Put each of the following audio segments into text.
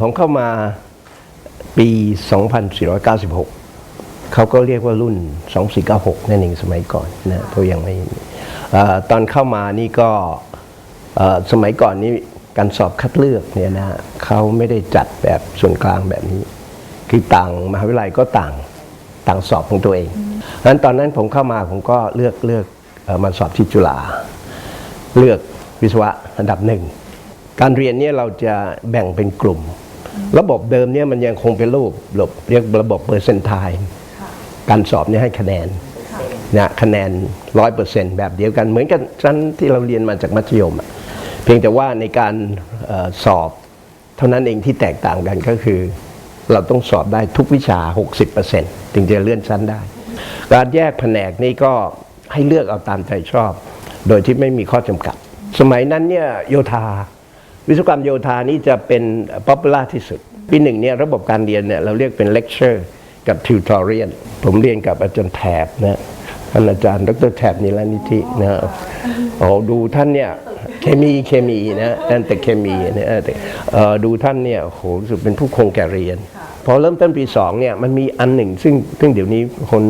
ผมเข้ามาปี 2496 เขาก็เรียกว่ารุ่น 2496 นั่นเองสมัยก่อนนะเพราะยังไม่ตอนเข้ามานี่ก็สมัยก่อนนี่การสอบคัดเลือกเนี่ยนะเขาไม่ได้จัดแบบส่วนกลางแบบนี้ คือต่างมหาวิทยาลัยก็ต่างต่างสอบของตัวเองเพราะฉะนั้นตอนนั้นผมเข้ามาผมก็เลือกเลือกมาสอบที่จุฬาเลือกวิศวะอันดับหนึ่ง การเรียนเนี่ยเราจะแบ่งเป็นกลุ่ม ระบบเดิมเนี่ยมันยังคงเป็นรูประบบเรียกระบบเปอร์เซนต์ไทม์การสอบเนี่ยให้คะแนนนะคะแนนร้อยเปอร์เซ็นต์แบบเดียวกัน เหมือนกันชั้นที่เราเรียนมาจากมัธยม เพียงแต่ว่าในการออสอบเท่านั้นเองที่แตกต่างกันก็คือ เราต้องสอบได้ทุกวิชา 60%ถึงจะเลื่อนชั้นได้ การแยกแผนกนี่ก็ให้เลือกเอาตามใจชอบ โดยที่ไม่มีข้อจำกัด สมัยนั้นเนี่ยโยธา วิศวกรรมโยธานี่จะเป็น popular ที่สุด ปีหนึ่งเนี่ยระบบการเรียนเนี่ยเราเรียกเป็น lecture กับ tutorial ผมเรียนกับอาจารย์แถบนะท่านอาจารย์ ดรแถบนิรนิธินะโอ้ดูท่านเนี่ยเคมีเคมีนะแต่เคมีนะเออแต่เอ่อดูท่านเนี่ยโหรู้สึกเป็นผู้คงแก่เรียน พอเริ่มต้นปีสองเนี่ยมันมีอันหนึ่ง ซึ่งซึ่งเดี๋ยวนี้คน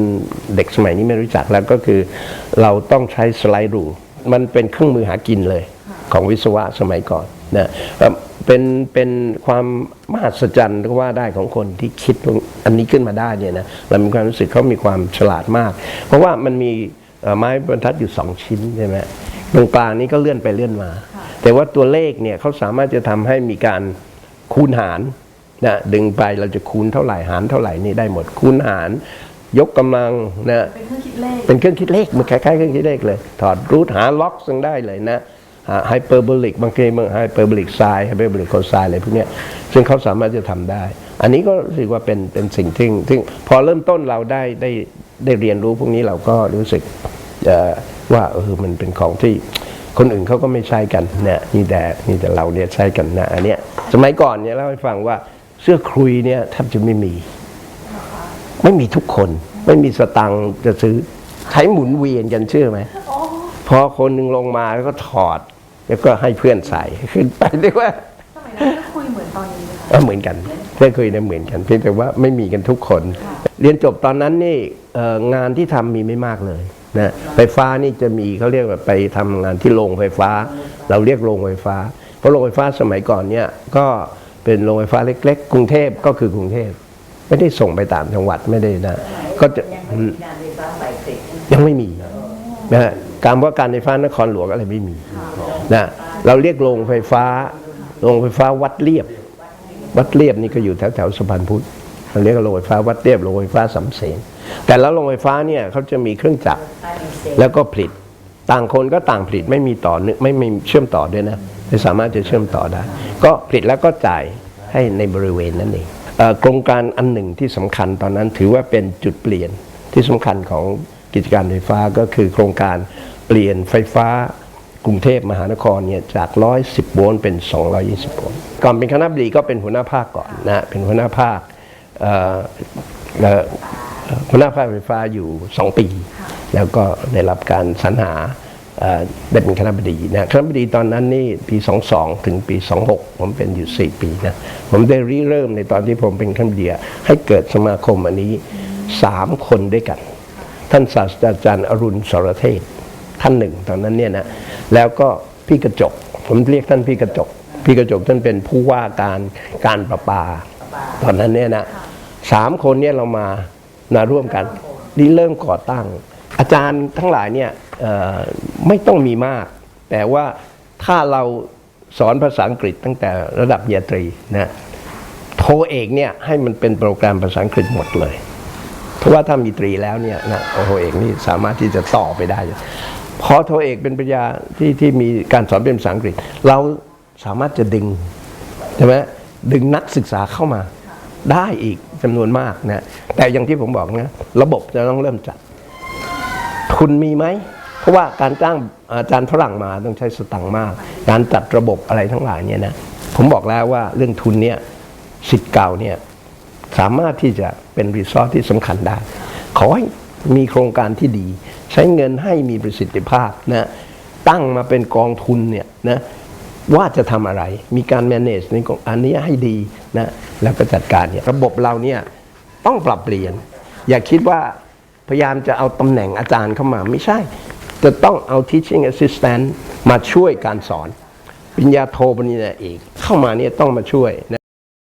เด็กสมัยนี้ไม่รู้จักแล้วก็คือ เราต้องใช้สไลด์รูมันเป็นเครื่องมือหากินเลย ของวิศวะสมัยก่อนนะเอ่อเป็นเป็นความมหัศจรรย์ก็ว่าได้ของคนที่คิดอันนี้ขึ้นมาได้เนี่ยนะเรามีความรู้สึกเขามีความฉลาดมาก เพราะว่ามันมีเอ่อไม้บรรทัดอยู่สองชิ้นใช่ไหมตรงกลางนี้ก็เลื่อนไปเลื่อนมา แต่ว่าตัวเลขเนี่ยเขาสามารถจะทำให้มีการคูณหารนะดึงไปเราจะคูณเท่าไหร่หารเท่าไหร่นี่ได้หมดคูณหาร ยกกำลังนะเป็นเครื่องคิดเลขเป็นเครื่องคิดเลขมันคล้ายๆเครื่องคิดเลขเลย ถอดรูทหาล็อกซึ่งได้เลยนะ ไฮเปอร์โบลิกบางทีมันไฮเปอร์โบลิกไซน์ไฮเปอร์โบลิกโคไซน์อะไรพวกเนี้ยซึ่งเขาสามารถจะทำได้ อันนี้ก็รู้สึกว่าเป็นเป็นสิ่งที่ที่พอเริ่มต้นเราได้ได้ได้เรียนรู้พวกนี้เราก็รู้สึกเอ่อว่าเออมันเป็นของที่คนอื่นเขาก็ไม่ใช้กันเนี่ยนี่แต่นี่แต่เราเนี่ยใช้กันนะอันเนี้ยสมัยก่อนเนี่ยเล่าให้ฟังว่าเสื้อคลุยเนี่ยแทบจะไม่มี ไม่มีทุกคน ไม่มีสตังค์จะซื้อใช้หมุนเวียนกันเชื่อไหมพอคนหนึ่งลงมาแล้วก็ถอด แล้วก็ให้เพื่อนใส่ขึ้นไปเรียกว่าสมัยนั้นก็คุยเหมือนตอนนี้ไหมคะเออเหมือนกันเพื่อนเคยเนี่ยเหมือนกันเพียงแต่ว่าไม่มีกันทุกคน เรียนจบตอนนั้นนี่เอ่องานที่ทำมีไม่มากเลยนะไฟฟ้านี่จะมีเขาเรียกว่าไปทำงานที่โรงไฟฟ้า เราเรียกโรงไฟฟ้า เพราะโรงไฟฟ้าสมัยก่อนเนี่ยก็เป็นโรงไฟฟ้าเล็ก ๆ กรุงเทพก็คือกรุงเทพไม่ได้ส่งไปต่างจังหวัดไม่ได้นะก็จะยังไม่มีการไฟฟ้าใบเสร็จยังไม่มีนะฮะ การว่าการไฟฟ้านครหลวงอะไรไม่มีนะเราเรียกโรงไฟฟ้าโรงไฟฟ้าวัดเรียบ วัดเรียบนี่ก็อยู่แถวแถวๆสะพานพุทธเราเรียกว่าโรงไฟฟ้าวัดเรียบโรงไฟฟ้าสำเสนแต่แล้วโรงไฟฟ้าเนี่ยเขาจะมีเครื่องจักรถ้ามีเสร็จแล้วก็ผลิตต่างคนก็ต่างผลิตไม่มีต่อเนื่องไม่ไม่เชื่อมต่อด้วยนะไม่สามารถจะเชื่อมต่อได้ ก็ผลิตแล้วก็จ่ายให้ในบริเวณนั้นเองเอ่อโครงการอันหนึ่งที่สำคัญตอนนั้นถือว่าเป็นจุดเปลี่ยนที่สำคัญของ กิจการไฟฟ้าก็คือโครงการเปลี่ยนไฟฟ้ากรุงเทพมหานครเนี่ยจาก 110 โวลต์เป็น 220 โวลต์ก่อนเป็นคณะบดีก็เป็นหัวหน้าภาคก่อนนะเป็นหัวหน้าภาคหัวหน้าภาคไฟฟ้าอยู่ 2 ปี แล้วก็ได้รับการสรรหาเอ่อได้เป็นคณะบดีนะคณะบดีตอนนั้นนี่ปี 22 ถึงปี 26 ผมเป็นอยู่ 4 ปีนะผมได้ริเริ่มในตอนที่ผมเป็นคณะบดีให้เกิดสมาคมอันนี้ 3 คนด้วยกัน ท่านศาสตราจารย์อรุณสรเทพท่านหนึ่งตอนนั้นเนี่ยนะแล้วก็พี่กระจก ผมเรียกท่านพี่กระจก พี่กระจกท่านเป็นผู้ว่าการการประปา ตอนนั้นเนี่ยนะสามคนเนี่ยเรามามาร่วมกันนี่เริ่มก่อตั้ง อาจารย์ทั้งหลายเนี่ยไม่ต้องมีมาก แต่ว่าถ้าเราสอนภาษาอังกฤษตั้งแต่ระดับเยตรีนะโทเอกเนี่ยให้มันเป็นโปรแกรมภาษาอังกฤษหมดเลย เพราะว่าถ้ามีตรีแล้วเนี่ยนะโอโทเอกนี่สามารถที่จะต่อไปได้พอโทเอกเป็นปริญญาที่ที่มีการสอนเป็นภาษาอังกฤษ เราสามารถจะดึงใช่ไหมดึงนักศึกษาเข้ามาได้อีกจำนวนมากนะแต่อย่างที่ผมบอกนะระบบจะต้องเริ่มจัดทุนมีไหม เพราะว่าการจ้างอาจารย์ฝรั่งมาต้องใช้สตังค์มาก การจัดระบบอะไรทั้งหลายเนี่ยนะผมบอกแล้วว่าเรื่องทุนเนี่ยสิทธิ์เก่าเนี่ย สามารถที่จะเป็นรีซอสที่สำคัญได้ ขอให้มีโครงการที่ดี ใช้เงินให้มีประสิทธิภาพนะตั้งมาเป็นกองทุนเนี่ยนะว่าจะทำอะไร มีการ manage ในของอันนี้ให้ดีนะแล้วก็จัดการเนี่ยระบบเราเนี่ยต้องปรับเปลี่ยน อย่าคิดว่าพยายามจะเอาตำแหน่งอาจารย์เข้ามาไม่ใช่ จะต้องเอา teaching assistant มาช่วยการสอน ปริญญาโทปริญญาเอกเข้ามาเนี่ยต้องมาช่วยนะ